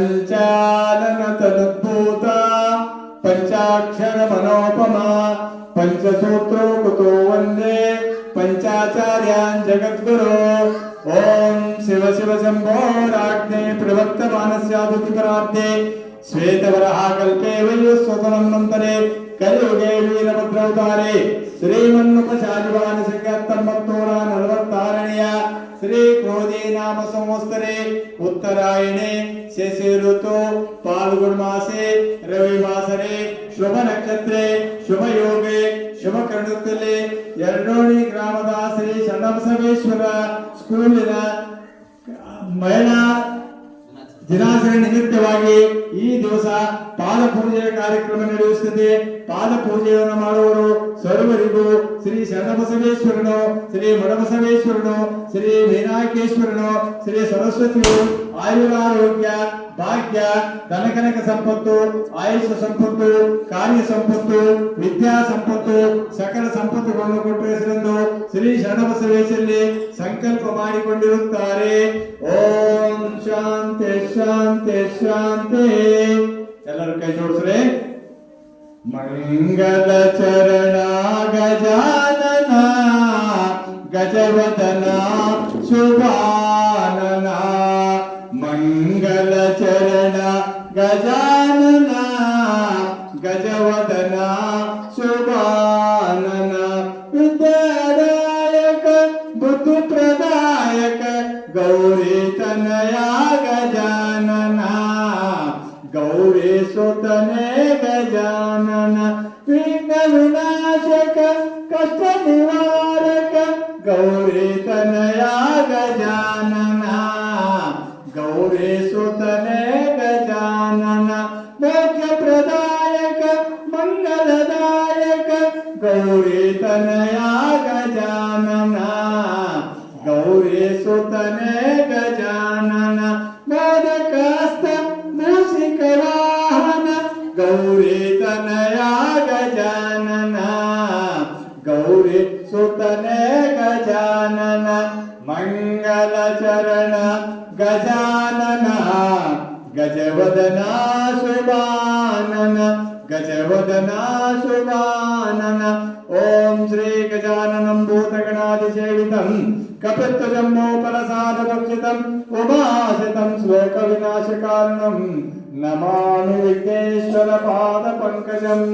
పంచాలన తద్భూత పంచాక్షర మనోపమా పంచసూత్రోకుతో వందే పంచాచార్యాన్ జగద్గురు ఓం శివ శివ శంభోరాజ్ఞే ప్రవక్త మానస్యాదుతిపరాబ్దే శ్వేతవరహాకల్పే వయోస్వతమన్వంతరే కలియుగే వీరభద్రవతారే శ్రీమన్నుపశాలివాన సంగత్తం భక్తోరా నలవత్తారణ్య శ్రీ క్రోధీ నామ సంవత్సరే ಉತ್ತರಾಯಣೆ ಸೆಸೆ ಋತು ಪಾಲ್ಗುಣ ಮಾಸೆ, ರವಿ ಮಾಸರೆ, ಶುಭ ನಕ್ಷತ್ರೆ, ಶುಭ ಯೋಗೆ, ಶುಭ ಕರ್ಣದಲ್ಲಿ ಎರಡೋಣಿ ಗ್ರಾಮದ ಶ್ರೀ ಶರಣಬಸವೇಶ್ವರ ಸ್ಕೂಲಿನ ಮಹಿಳಾ ದಿನಾಚರಣೆ ನಿಮಿತ್ತವಾಗಿ ಈ ದಿವಸ ಪಾದ ಪೂಜೆಯ ಕಾರ್ಯಕ್ರಮ ನಡೆಯುತ್ತದೆ. ಪಾದ ಪೂಜೆಯನ್ನು ಮಾಡುವರು ಸರ್ವರಿಗೂ ಶ್ರೀ ಶರಣಬಸವೇಶ್ವರನು, ಶ್ರೀ ಮಡಬಸವೇಶ್ವರನು, ಶ್ರೀ ವಿನಾಯಕೇಶ್ವರನು ಶ್ರೀ ಸರಸ್ವತಿಯು ಆಯುರಾರೋಗ್ಯ, ಭಾಗ್ಯ, ಧನಕನಕ ಸಂಪತ್ತು, ಆಯುಷ ಸಂಪತ್ತು, ಕಾರ್ಯ ಸಂಪತ್ತು, ವಿದ್ಯಾ ಸಂಪತ್ತು, ಸಕಲ ಸಂಪತ್ತುಗಳನ್ನು ಕೊಟ್ಟು ಹೆಸರೆಂದು ಶ್ರೀ ಶರಣಬಸವೇಶ್ವರಲ್ಲಿ ಸಂಕಲ್ಪ ಮಾಡಿಕೊಂಡಿರುತ್ತಾರೆ. ಓಂ ಶಾಂತಿ ಶಾಂತಿ ಶಾಂತಿ. ಎಲ್ಲರೂ ಕೈ ಜೋಡಿಸ್ರೆ. ಮಂಗಲ ಚರಣ గజవదన శుభానన మంగళ చరణ గజానన గజవదన శుభానన విద్యాదాయక బుద్ధి ప్రదాయక గౌరీ తనయా గజానన గౌరీ సుతనే గజానన విఘ్న వినా कष्ट निवारक गौरी तनया गजानना गौरी सुतने गजानना मोक्ष प्रदायक मंगलदायक गौरी तनया गजानना गौरी सुतने गजानना मोदकास्त नासिक वाहन गौरी तनया गजानना गजानन मङ्गलचरण गजानन गजवदना सुबानन गजवदना सुबानन ॐ श्री गजाननं भूतगणादिसेवितं कपित्वजम्बोपरसादभक्षितम् उमासितं श्लोकविनाशकारणं नमामि विघ्नेश्वरपादपङ्कजम्